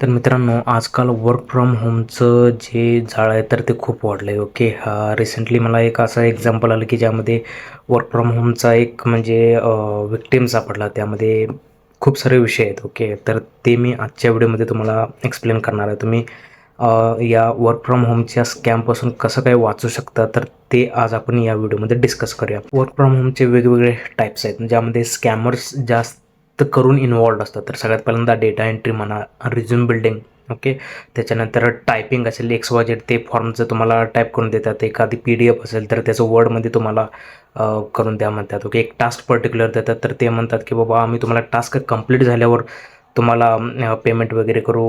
तर मित्रांनो आजकाल वर्क फ्रॉम होमचं जे जाळं आहे तर ते खूप वाढलं आहे ओके हा रिसेंटली मला एक असं एक्झाम्पल आलं की ज्यामध्ये वर्क फ्रॉम होमचा एक म्हणजे विक्टीम सापडला. त्यामध्ये खूप सारे विषय आहेत ओके तर ते मी आजच्या व्हिडिओमध्ये तुम्हाला एक्सप्लेन करणार आहे. तुम्ही या वर्क फ्रॉम होमच्या स्कॅमपासून कसं काय वाचू शकता? तर ते आज आपण या व्हिडिओमध्ये डिस्कस करूया. वर्क फ्रॉम होमचे वेगवेगळे टाईप्स आहेत ज्यामध्ये स्कॅमर्स जास्त तर करून इन्वॉल्ड असतात. तर सगळ्यात पहिल्यांदा डेटा एंट्री म्हणा रिझ्युम बिल्डिंग ओके त्याच्यानंतर टायपिंग असेल एक्स वाय ते फॉर्मचं तुम्हाला टाईप करून देतात एखादी पी डी एफ असेल तर त्याचं वर्डमध्ये तुम्हाला करून द्या म्हणतात ओके एक टास्क पर्टिक्युलर देतात तर ते म्हणतात की बाबा आम्ही तुम्हाला टास्क कंप्लीट झाल्यावर तुम्हाला पेमेंट वगैरे करू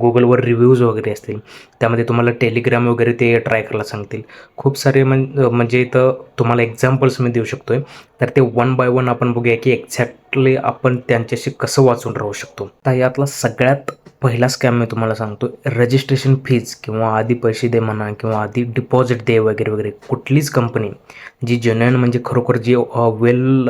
गुगलवर रिव्ह्यूज वगैरे असतील. त्यामध्ये तुम्हाला टेलिग्राम वगैरे ते ट्राय करायला सांगतील. खूप सारे म्हण म्हणजे इथं तुम्हाला एक्झाम्पल्स मी देऊ शकतो आहे तर ते वन बाय वन आपण बघूया की एक्झॅक्टली आपण त्यांच्याशी कसं वाचून राहू शकतो. तर यातला सगळ्यात पहिला स्कॅम मी तुम्हाला सांगतो. रजिस्ट्रेशन फीज किंवा आधी पैसे दे म्हणा किंवा आधी डिपॉझिट दे वगैरे वगैरे कुठलीच कंपनी जी जेन्युन म्हणजे खरोखर जी वेल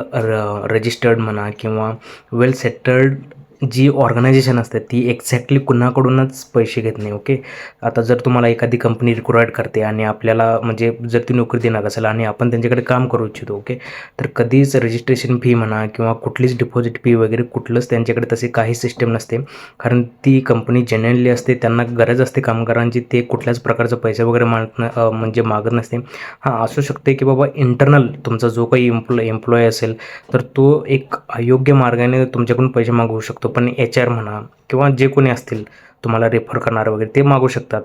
रजिस्टर्ड म्हणा किंवा वेल सेटल्ड जी ऑर्गनायझेशन असते ती एक्झॅक्टली कुणाकडूनच पैसे घेत नाही ओके आता जर तुम्हाला एखादी कंपनी रिक्वायर्ड करते आणि आपल्याला म्हणजे जर ती नोकरी देणार असेल आणि आपण त्यांच्याकडे काम करू इच्छितो ओके तर कधीच रजिस्ट्रेशन फी म्हणा किंवा कुठलीच डिपॉझिट फी वगैरे कुठलंच त्यांच्याकडे तसे काही सिस्टम नसते. कारण ती कंपनी जेन्युअनली असते त्यांना गरज असते कामगारांची ते कुठल्याच प्रकारचं पैसे वगैरे माग म्हणजे मागत नसते. हां असू शकते की बाबा इंटरनल तुमचा जो काही एम्प्लॉय एम्प्लॉय असेल तर तो एक अयोग्य मार्गाने तुमच्याकडून पैसे मागवू शकतो. पण एच आर म्हणा किंवा जे कोणी असतील तुम्हाला रेफर करणार वगैरे ते मागू शकतात.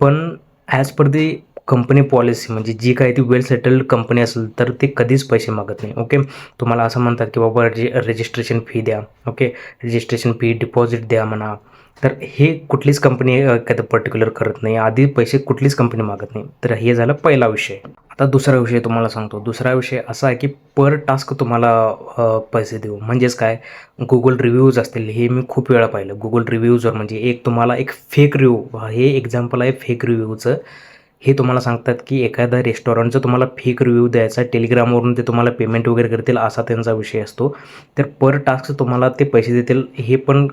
पण as per the company policy म्हणजे जी काही ती वेल सेटल्ड कंपनी असेल तर ते कधीच पैसे मागत नाही. ओके तुम्हाला असं म्हणतात की बाबा रजि रजिस्ट्रेशन फी द्या. ओके रजिस्ट्रेशन फी डिपॉझिट द्या म्हणा. तर हे कुठलीच कंपनी एखादं पर्टिक्युलर करत नाही. आधी पैसे कुठलीच कंपनी मागत नाही. तर हे झालं पहिला विषय. आता दुसरा विषय तुम्हाला सांगतो. दुसरा विषय असा आहे की पर टास्क तुम्हाला पैसे देऊ. म्हणजेच काय? गुगल रिव्ह्यूज असतील. हे मी खूप वेळा पाहिलं. गुगल रिव्ह्यूजवर म्हणजे एक तुम्हाला एक फेक रिव्ह्यू हे एक्झाम्पल आहे फेक रिव्ह्यूचं हे तुम्हाला सांगतात की एखाद्या रेस्टॉरंटचं तुम्हाला फेक रिव्ह्यू द्यायचा आहे. टेलिग्रामवरून ते तुम्हाला पेमेंट वगैरे करतील असा त्यांचा विषय असतो. तर पर टास्क तुम्हाला ते पैसे देतील. हे पण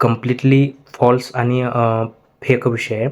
कम्प्लिटली फॉल्स आणि फेक विषय आहे.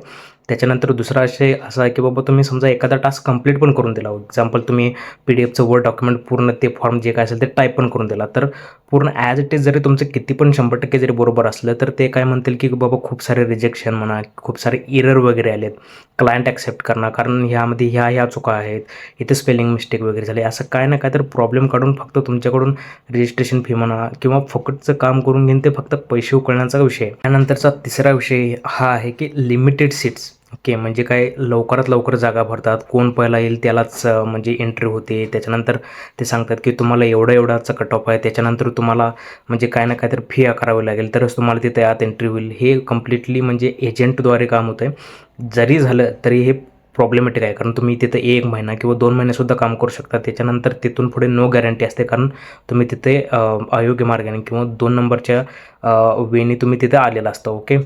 त्याच्यानंतर दुसरा विषय असा आहे की बाबा तुम्ही समजा एखादा टास्क कंप्लीट पण करून दिला. एक्झाम्पल तुम्ही पी डी एफचं वर्ड डॉक्युमेंट पूर्ण ते फॉर्म जे काय असेल ते टाईप पण करून दिला. तर पूर्ण ॲज इट इज जरी तुमचं किती पण शंभर टक्के जरी बरोबर असलं तर ते काय म्हणतील की बाबा खूप सारे रिजेक्शन म्हणा खूप सारे इरर वगैरे आलेत. क्लायंट ॲक्सेप्ट करणार कारण ह्यामध्ये ह्या ह्या चुका आहेत इथे स्पेलिंग मिस्टेक वगैरे झाले असं काय ना काय तर प्रॉब्लेम काढून फक्त तुमच्याकडून रजिस्ट्रेशन फी म्हणा किंवा फुकटचं काम करून घेऊन ते फक्त पैसे उकळण्याचा विषय त्यानंतरचा तिसरा विषय हा आहे की लिमिटेड सीट्स ओके म्हणजे काय लवकरात लवकर जागा भरतात. कोण पहिला येईल त्यालाच म्हणजे एंट्री होते. त्याच्यानंतर ते सांगतात की तुम्हाला एवढं एवढाचा कट ऑफ आहे. त्याच्यानंतर तुम्हाला म्हणजे काय ना काहीतरी फी आकारावी लागेल. तरच तुम्हाला तिथे आत एंट्री होईल. हे कम्प्लिटली म्हणजे एजंटद्वारे काम होतं आहे जरी झालं तरी हे प्रॉब्लेमॅटिक आहे. कारण तुम्ही तिथं एक महिना किंवा दोन महिनेसुद्धा काम करू शकता. त्याच्यानंतर तिथून पुढे नो गॅरंटी असते. कारण तुम्ही तिथे अयोग्य मार्गाने किंवा दोन नंबरच्या वेने वेनी तुम्ही तिथे आलेला असता. ओके?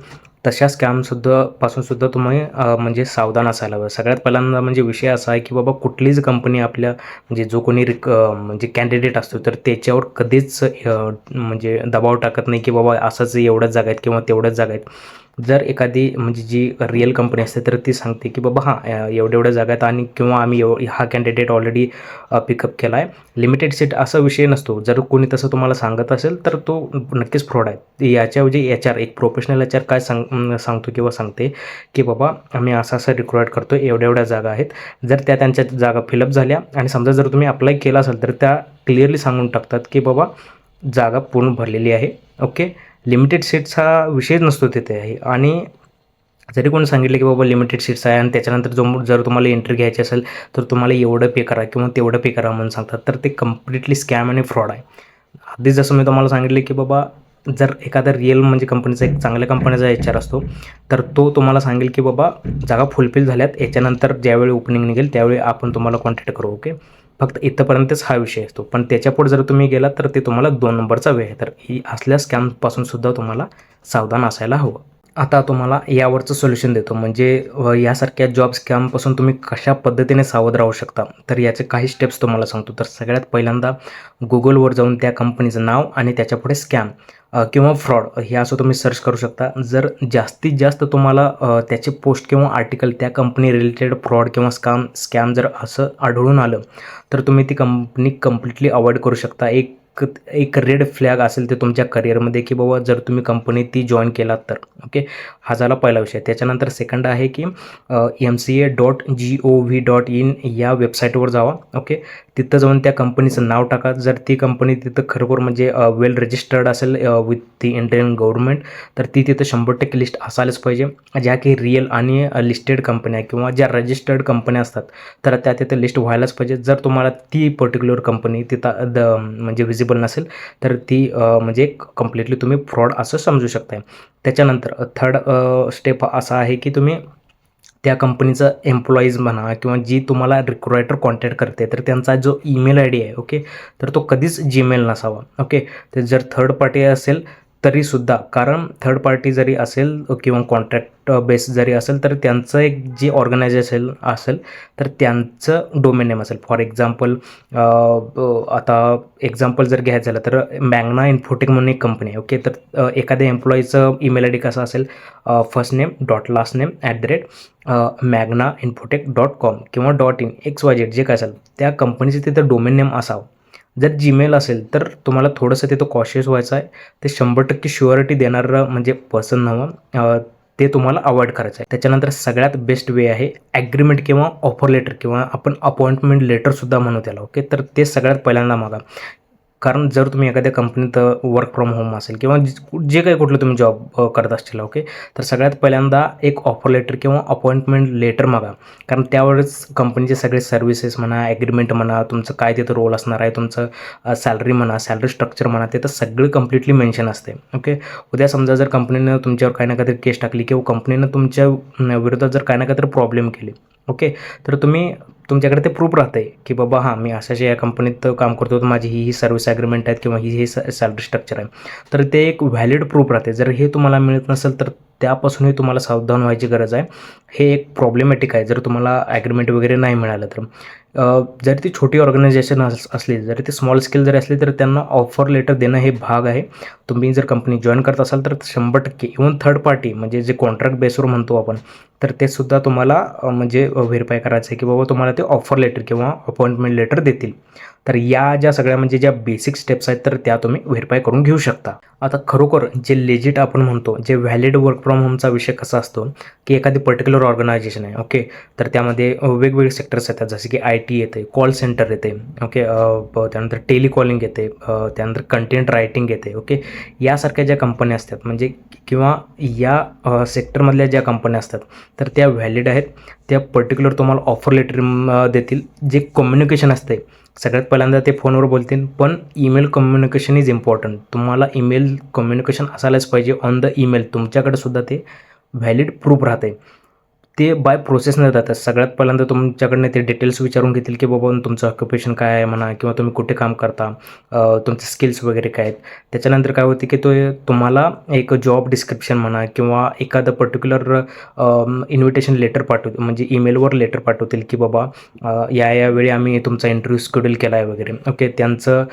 तशा स्कॅमसुद्धा पासूनसुद्धा तुम्ही म्हणजे सावधान असायला हवं. सगळ्यात पहिल्यांदा म्हणजे विषय असा आहे की बाबा कुठलीच कंपनी आपल्या म्हणजे जो कोणी रिक म्हणजे कॅन्डिडेट असतो तर त्याच्यावर कधीच म्हणजे दबाव टाकत नाही की बाबा असंच एवढ्याच जागा आहेत किंवा तेवढ्याच जागा आहेत. जर एखादी म्हणजे जी रिअल कंपनी असते तर ती सांगते की बाबा हां एवढ्या एवढ्या जागा आहेत आणि किंवा आम्ही एव हा कॅन्डिडेट ऑलरेडी पिकअप केला आहे लिमिटेड सीट असा विषय नसतो. जर कोणी तसं तुम्हाला सांगत असेल तर तो नक्कीच फ्रॉड आहे. याच्याऐवजी एच आर एक प्रोफेशनल एच आर काय सांग सांगतो किंवा सांगते की बाबा आम्ही असं असं रिक्वायर्ड करतो एवढ्या एवढ्या जागा आहेत. जर त्या त्यांच्या जागा फिलअप झाल्या आणि समजा जर तुम्ही अप्लाय केला असेल तर त्या क्लिअरली सांगून टाकतात की बाबा जागा पूर्ण भरलेली आहे. ओके लिमिटेड सीट्सचा विषयच नसतो तिथे. आहे आणि जरी कोणी सांगितलं की बाबा लिमिटेड सीट्स आहे आणि त्याच्यानंतर जो जर तुम्हाला एंट्री घ्यायची असेल तर तुम्हाला एवढं पे करा किंवा तेवढं पे करा म्हणून सांगतात. तर ते कम्प्लिटली स्कॅम आणि फ्रॉड आहे. आधीच जसं मी तुम्हाला सांगितलं की बाबा जर एखादा रिअल म्हणजे कंपनीचा एक चांगल्या कंपनीचा एच आर असतो तर तो तुम्हाला सांगेल की बाबा जागा फुलफिल झाल्यात याच्यानंतर ज्यावेळी ओपनिंग निघेल त्यावेळी आपण तुम्हाला कॉन्टॅक्ट करू ओके फक्त इथंपर्यंतच हा विषय असतो. पण त्याच्यापुढे जर तुम्ही गेला तर ते तुम्हाला दोन नंबरचा वेळ आहे. तर ही असल्या स्कॅमपासून सुद्धा तुम्हाला सावधान असायला हवं. आता तुम्हाला यावरचं सोल्युशन देतो. म्हणजे यासारख्या जॉब स्कॅमपासून तुम्ही कशा पद्धतीने सावध राहू शकता? तर याचे काही स्टेप्स तुम्हाला सांगतो. तर सगळ्यात पहिल्यांदा गुगलवर जाऊन त्या कंपनीचं नाव आणि त्याच्यापुढे स्कॅम किंवा फ्रॉड हे असं तुम्ही सर्च करू शकता. जर जास्तीत जास्त तुम्हाला त्याचे पोस्ट किंवा आर्टिकल त्या कंपनी रिलेटेड फ्रॉड किंवा स्कॅम स्कॅम जर असं आढळून आलं तर तुम्ही ती कंपनी कम्प्लिटली अवॉइड करू शकता. एक एक रेड फ्लॅग असेल ते तुमच्या करिअरमध्ये की बाबा जर तुम्ही कंपनी ती जॉईन केलात तर ओके हा झाला पहिला विषय. त्याच्यानंतर सेकंड आहे की M C A dot G O V dot in या वेबसाईटवर जावा ओके तिथं जाऊन त्या कंपनीचं नाव टाका. जर ती कंपनी तिथं खरोखर म्हणजे वेल रजिस्टर्ड असेल विथ दी इंडियन गव्हर्नमेंट तर ती तिथं शंभर टक्के लिस्ट असायलाच पाहिजे. ज्या की रिअल आणि लिस्टेड कंपन्या किंवा ज्या रजिस्टर्ड कंपन्या असतात तर त्या तिथं लिस्ट व्हायलाच पाहिजे. जर तुम्हाला ती पर्टिक्युलर कंपनी तिथं द म्हणजे विजिबल नसेल तर ती म्हणजे कम्प्लिटली तुम्ही फ्रॉड असं समजू शकताय. त्याच्यानंतर थर्ड स्टेप असा आहे की तुम्ही त्या कंपनीचं एम्प्लॉईज म्हणा किंवा जी तुम्हाला रिक्रुटर कॉन्टॅक्ट करते तर त्यांचा जो ईमेल आय डी आहे ओके तर तो कधीच जीमेल नसावा ओके तर जर थर्ड पार्टी असेल तरीसुद्धा. कारण थर्ड पार्टी जरी असेल किंवा कॉन्ट्रॅक्ट बेस जरी असेल तर त्यांचं एक जे ऑर्गनायझेशन असेल तर त्यांचं डोमेन नेम असेल. फॉर एक्झाम्पल आता एक्झाम्पल जर घ्यायचं झालं तर मॅग्ना इन्फोटेक म्हणून एक कंपनी आहे ओके तर एखाद्या एम्प्लॉईचं ईमेल आय डी कसं असेल? First name dot last name at the rate Magna Infotech dot com किंवा dot in X Y Z जे काय असेल त्या कंपनीचं तिथं डोमेन नेम असावं. जर जीमेल असेल तर तुम्हाला थोडंसं तिथं कॉशियस व्हायचं आहे. ते शंभर टक्के शुअरिटी देणारं म्हणजे पर्सन हवं. ते तुम्हाला अवॉइड करायचं आहे. त्याच्यानंतर सगळ्यात बेस्ट वे आहे ॲग्रीमेंट किंवा ऑफर लेटर किंवा आपण अपॉइंटमेंट लेटरसुद्धा म्हणू त्याला ओके तर ते सगळ्यात पहिल्यांदा मागा. कारण जर तुम्ही एखाद्या कंपनीत वर्क फ्रॉम होम असेल किंवा जे- काही कुठलं तुम्ही जॉब करत असतील ओके तर सगळ्यात पहिल्यांदा एक ऑफर लेटर किंवा अपॉइंटमेंट लेटर मागा. कारण त्यावेळेस कंपनीचे सगळे सर्व्हिसेस म्हणा ॲग्रीमेंट म्हणा तुमचं काय तिथं रोल असणार आहे तुमचं सॅलरी म्हणा सॅलरी स्ट्रक्चर म्हणा ते तर सगळं कम्प्लिटली मेन्शन असते ओके उद्या समजा जर कंपनीनं तुमच्यावर काही ना काहीतरी केस टाकली किंवा कंपनीनं तुमच्या विरोधात जर काही ना काहीतरी प्रॉब्लेम केली ओके? तर तुम्ही तुमच्याकडे ते प्रूफ राहते की बाबा हां मी अशाच्या या कंपनीत काम करतो तर माझी ही ही सर्व्हिस ॲग्रीमेंट आहेत किंवा ही हे सॅलरी स्ट्रक्चर आहे. तर ते एक व्हॅलिड प्रूफ राहते जर हे तुम्हाला मिळत नसेल तर त्यापासूनही तुम्हाला सावधान व्हायची गरज आहे. हे एक प्रॉब्लेमॅटिक आहे. जर तुम्हाला ॲग्रीमेंट वगैरे नाही मिळालं तर. जरी ती छोटी ऑर्गनायझेशन अस असली जरी ती स्मॉल स्केल जरी असली तर त्यांना ऑफर लेटर देणं हे भाग आहे. तुम्ही जर कंपनी जॉईन करत असाल तर शंभर टक्के इवन थर्ड पार्टी म्हणजे जे कॉन्ट्रॅक्ट बेसवर म्हणतो आपण तर ते सुद्धा तुम्हाला म्हणजे व्हेरीफाय करायचं आहे की बाबा तुम्हाला ते ऑफर लेटर किंवा अपॉइंटमेंट लेटर देतील. तर या ज्या सगळ्या म्हणजे ज्या बेसिक स्टेप्स आहेत तर त्या तुम्ही व्हेरीफाय करून घेऊ शकता. आता खरोखर जे लेजिट आपण म्हणतो जे व्हॅलिड वर्क फ्रॉम होमचा विषय कसा असतो की एखादी पर्टिक्युलर ऑर्गनायझेशन आहे ओके तर त्यामध्ये वेगवेगळे सेक्टर्स येतात जसे की आय टी येते कॉल सेंटर येते ओके त्यानंतर टेलिकॉलिंग येते त्यानंतर कंटेंट रायटिंग येते ओके. यासारख्या ज्या कंपन्या असतात म्हणजे किंवा या सेक्टरमधल्या ज्या कंपन्या असतात तर त्या व्हॅलिड आहेत. त्या पर्टिक्युलर तुम्हाला ऑफर लेटर देतील जे कम्युनिकेशन असते. सगळ्यात पहिल्यांदा ते फोनवर बोलतील पण ईमेल कम्युनिकेशन इज इम्पॉर्टंट. तुम्हाला ईमेल कम्युनिकेशन असायलाच पाहिजे ऑन द ईमेल. तुमच्याकडे सुद्धा ते व्हॅलिड प्रूफ राहते. ते बाय प्रोसेसनं जातात. सगळ्यात पहिल्यांदा तुमच्याकडनं ते डिटेल्स विचारून घेतील की बाबा तुमचं ऑक्युपेशन काय आहे म्हणा किंवा तुम्ही कुठे काम करता तुमचे स्किल्स वगैरे काय आहेत. त्याच्यानंतर काय होते की तो तुम्हाला एक जॉब डिस्क्रिप्शन म्हणा किंवा एखादं पर्टिक्युलर इन्व्हिटेशन लेटर पाठव म्हणजे ईमेलवर लेटर पाठवतील की बाबा या या वेळी आम्ही तुमचा इंटरव्ह्यू शेड्यूल केला आहे वगैरे. ओके त्यांचं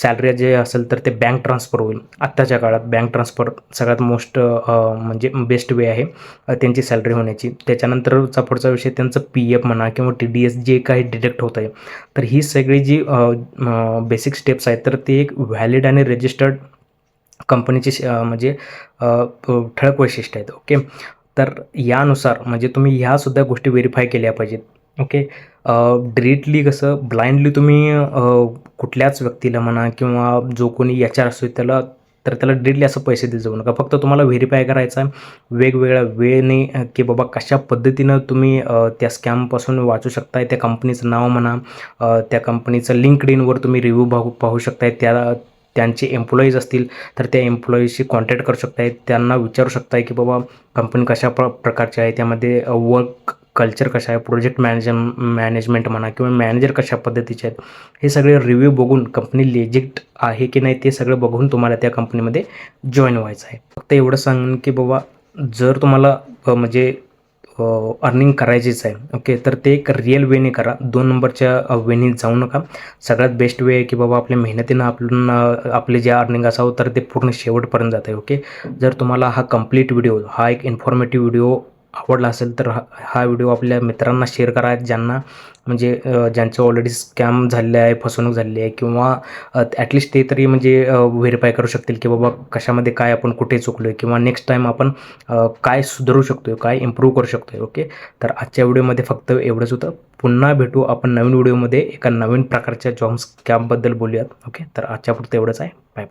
सॅलरी जे असेल तर ते बँक ट्रान्सफर होईल. आत्ताच्या काळात बँक ट्रान्सफर सगळ्यात मोस्ट म्हणजे बेस्ट वे आहे त्यांची सॅलरी होण्याची. त्याच्यानंतरचा पुढचा विषय त्यांचं पी एफ म्हणा किंवा टी डी एस जे काही डिडक्ट होत आहे तर ही सगळी जी बेसिक स्टेप्स आहेत तर ते एक व्हॅलिड आणि रजिस्टर्ड कंपनीची म्हणजे ठळक वैशिष्ट्य आहेत ओके तर यानुसार म्हणजे तुम्ही ह्यासुद्धा गोष्टी व्हेरीफाय केल्या पाहिजेत ओके डिरेक्टली कसं ब्लाइंडली तुम्ही कुठल्याच व्यक्तीला म्हणा किंवा जो कोणी याच्यावर असतो त्याला तर त्याला डिरेक्टली असं पैसे देत जाऊ नका. फक्त तुम्हाला व्हेरीफाय करायचं आहे. वेगवेगळ्या वेळेने की बाबा कशा पद्धतीनं तुम्ही त्या स्कॅमपासून वाचू शकताय त्या कंपनीचं नाव म्हणा त्या कंपनीचं लिंकड इनवर तुम्ही रिव्ह्यू पाहू पाहू शकताय. त्या त्यांचे एम्प्लॉईज असतील तर त्या एम्प्लॉईजशी कॉन्टॅक्ट करू शकताय. त्यांना विचारू शकताय की बाबा कंपनी कशा प्र प्रकारची आहे. त्यामध्ये वर्क कल्चर कसं आहे प्रोजेक्ट मॅनेज मॅनेजमेंट म्हणा किंवा मॅनेजर कशा पद्धतीचे आहेत हे सगळे रिव्ह्यू बघून कंपनी लेजिट आहे की नाही ते सगळं बघून तुम्हाला त्या कंपनीमध्ये जॉईन व्हायचं आहे. फक्त एवढं सांगेन की बाबा जर तुम्हाला म्हणजे अर्निंग करायचीच आहे ओके तर ते एक रिअल वेने करा. दोन नंबरच्या वेनी वेने जाऊ नका. सगळ्यात बेस्ट वे आहे की बाबा आपल्या मेहनतीनं आपण आपले जे अर्निंग असावं तर ते पूर्ण शेवटपर्यंत जात आहे ओके जर तुम्हाला हा कंप्लीट व्हिडिओ हा एक इन्फॉर्मेटिव्ह व्हिडिओ आवडला असेल तर हा हा व्हिडिओ आपल्या मित्रांना शेअर करा. ज्यांना म्हणजे ज्यांचं ऑलरेडी स्कॅम झालेलं आहे फसवणूक झालेली आहे किंवा ॲटलिस्ट ते तरी म्हणजे व्हेरीफाय करू शकतील की बाबा कशामध्ये काय आपण कुठे चुकलो आहे किंवा नेक्स्ट टाईम आपण काय सुधारू शकतो काय इम्प्रूव्ह करू शकतो आहे ओके तर आजच्या व्हिडिओमध्ये फक्त एवढंच होतं. पुन्हा भेटू आपण नवीन व्हिडिओमध्ये एका नवीन प्रकारच्या जॉब स्कॅमबद्दल बोलूयात ओके तर आजच्या पुरतं एवढंच आहे. Bye bye